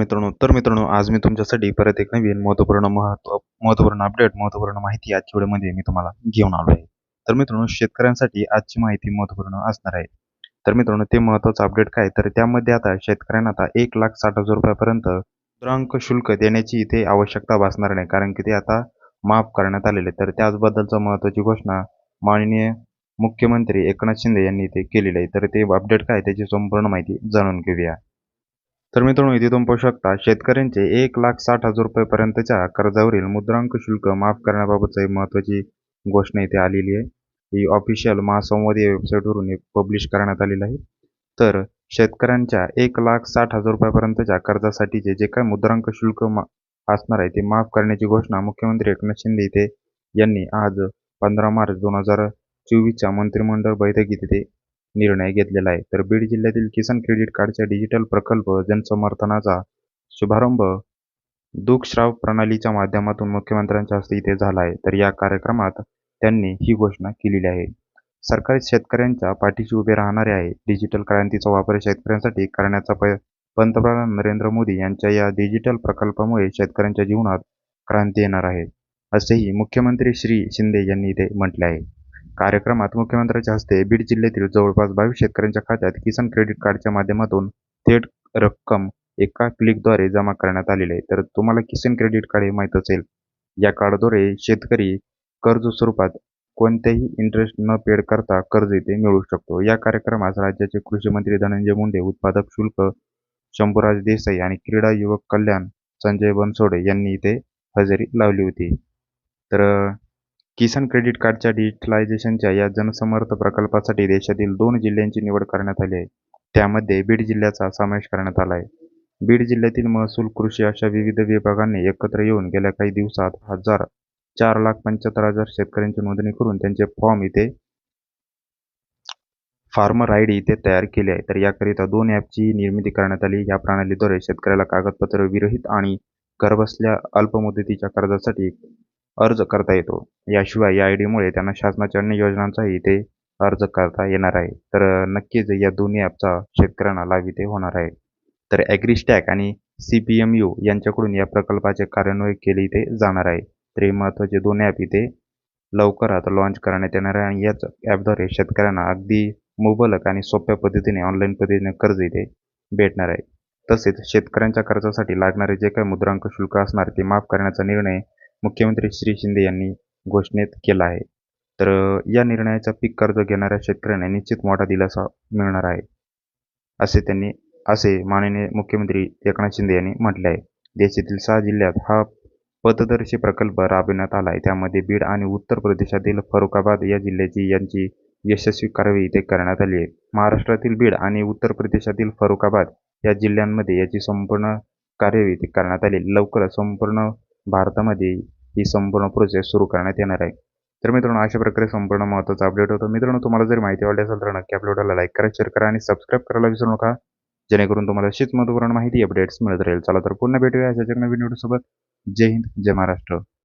मित्रांनो तर मित्रांनो आज मी तुमच्यासाठी परत एक नवीन महत्त्वपूर्ण महत्त्व महत्त्वपूर्ण अपडेट महत्त्वपूर्ण माहिती आजच्या व्हिडिओमध्ये मी तुम्हाला घेऊन आलो आहे तर मित्रांनो शेतकऱ्यांसाठी आजची माहिती महत्त्वपूर्ण असणार आहे. तर मित्रांनो ते महत्वाचं अपडेट काय? तर त्यामध्ये आता शेतकऱ्यांना आता एक लाख साठ हजार रुपयापर्यंत मुद्रांक शुल्क देण्याची इथे आवश्यकता भासणार नाही कारण की ते आता माफ करण्यात आलेले. तर त्याचबद्दलचा महत्त्वाची घोषणा माननीय मुख्यमंत्री एकनाथ शिंदे यांनी इथे केलेली आहे. तर ते अपडेट काय त्याची संपूर्ण माहिती जाणून घेऊया. तर मित्रांनो इथे तुम्ही पाहू शकता शेतकऱ्यांचे एक लाख साठ हजार रुपयेपर्यंतच्या कर्जावरील मुद्रांक शुल्क माफ करण्याबाबतची महत्त्वाची घोषणा इथे आलेली आहे. ही ऑफिशियल महासंवाद या वेबसाईटवरून पब्लिश करण्यात आलेलं आहे. तर शेतकऱ्यांच्या एक लाख साठ हजार रुपयापर्यंतच्या कर्जासाठीचे जे काय मुद्रांक शुल्क मा असणार आहे ते माफ करण्याची घोषणा मुख्यमंत्री एकनाथ शिंदे इथे यांनी आज पंधरा मार्च दोन हजार चोवीसच्या मंत्रिमंडळ बैठकीत इथे निर्णय घेतलेला आहे. तर बीड जिल्ह्यातील किसान क्रेडिट कार्डचा डिजिटल प्रकल्प जनसमर्थनाचा शुभारंभ दुःखश्राव प्रणालीच्या माध्यमातून मुख्यमंत्र्यांच्या हस्ते इथे झाला आहे. तर या कार्यक्रमात त्यांनी ही घोषणा केलेली आहे. सरकार शेतकऱ्यांच्या पाठीशी उभे राहणारे आहे. डिजिटल क्रांतीचा वापर शेतकऱ्यांसाठी करण्याचा पंतप्रधान नरेंद्र मोदी यांच्या या डिजिटल प्रकल्पामुळे शेतकऱ्यांच्या जीवनात क्रांती येणार आहे. असेही मुख्यमंत्री श्री शिंदे यांनी इथे म्हटले आहे. कार्यक्रमात मुख्यमंत्र्यांच्या हस्ते बीड जिल्ह्यातील जवळपास बावीस शेतकऱ्यांच्या खात्यात किसान क्रेडिट कार्डच्या माध्यमातून थेट रक्कम एका क्लिकद्वारे जमा करण्यात आलेली आहे. तर तुम्हाला किसान क्रेडिट कार्ड हे माहीत असेल. या कार्डद्वारे शेतकरी कर्ज स्वरूपात कोणत्याही इंटरेस्ट न पेड करता कर्ज इथे मिळू शकतो. या कार्यक्रमास राज्याचे कृषी मंत्री धनंजय मुंडे उत्पादक शुल्क शंभूराज देसाई आणि क्रीडा युवक कल्याण संजय बनसोडे यांनी इथे हजेरी लावली होती. तर किसान क्रेडिट कार्डच्या डिजिटलायझेशनच्या या जनसमर्थ प्रकल्पासाठी देशातील दोन जिल्ह्यांची निवड करण्यात आली आहे. त्यामध्ये बीड जिल्ह्याचा समावेश करण्यात आला आहे. बीड जिल्ह्यातील महसूल कृषी अशा विविध विभागांनी एकत्र येऊन गेल्या काही दिवसात हजार चार लाख पंच्याहत्तर हजार शेतकऱ्यांची नोंदणी करून त्यांचे फॉर्म इथे फार्मर आय डी इथे तयार केले आहे. तर याकरिता दोन ॲपची निर्मिती करण्यात आली. या प्रणालीद्वारे शेतकऱ्याला कागदपत्र विरहित आणि घरबसल्या अल्पमुदतीच्या कर्जासाठी अर्ज करता येतो. याशिवाय या आय डीमुळे त्यांना शासनाच्या अन्य योजनांचाही इथे अर्ज करता येणार आहे. तर नक्कीच या दोन्ही ॲपचा शेतकऱ्यांना लाभ इथे होणार आहे. तर ॲग्रीस्टॅक आणि सी पी एम यू यांच्याकडून या प्रकल्पाचे कार्यान्वयन केले इथे जाणार आहे. तर हे महत्त्वाचे दोन ॲप इथे लवकरात लॉन्च करण्यात येणार आहे आणि याच ॲपद्वारे शेतकऱ्यांना अगदी मुबलक आणि सोप्या पद्धतीने ऑनलाईन पद्धतीने कर्ज इथे भेटणार आहे. तसेच शेतकऱ्यांच्या कर्जासाठी लागणारे जे काही मुद्रांक शुल्क असणार ते माफ करण्याचा निर्णय मुख्यमंत्री श्री शिंदे यांनी घोषणेत केला आहे. तर या निर्णयाचा पीक कर्ज घेणाऱ्या शेतकऱ्यांना निश्चित मोठा दिलासा मिळणार आहे असे त्यांनी असे माननीय मुख्यमंत्री एकनाथ शिंदे यांनी म्हटले आहे. देशातील सहा जिल्ह्यात हा पथदर्शी प्रकल्प राबविण्यात आला आहे. त्यामध्ये बीड आणि उत्तर प्रदेशातील फरुखाबाद या जिल्ह्याची यांची यशस्वी कारवाई इथे करण्यात आली आहे. महाराष्ट्रातील बीड आणि उत्तर प्रदेशातील फरुखाबाद या जिल्ह्यांमध्ये याची संपूर्ण कार्यवाही इथे करण्यात आली लवकरच संपूर्ण भारतामध्ये ही संपूर्ण प्रोसेस सुरू करण्यात येणार आहे. तर मित्रांनो अशा प्रकारे संपूर्ण महत्त्वाचा अपडेट होतो. मित्रांनो तुम्हाला जर माहिती आवडली असेल तर नक्की अपलोडला लाईक करा शेअर करा आणि सबस्क्राईब करायला विसरू नका. जेणेकरून तुम्हाला अशीच महत्त्वपूर्ण माहिती अपडेट्स मिळत राहील. चला तर पुन्हा भेटूया अशाच नवीन व्हिडिओसोबत जय हिंद जय महाराष्ट्र.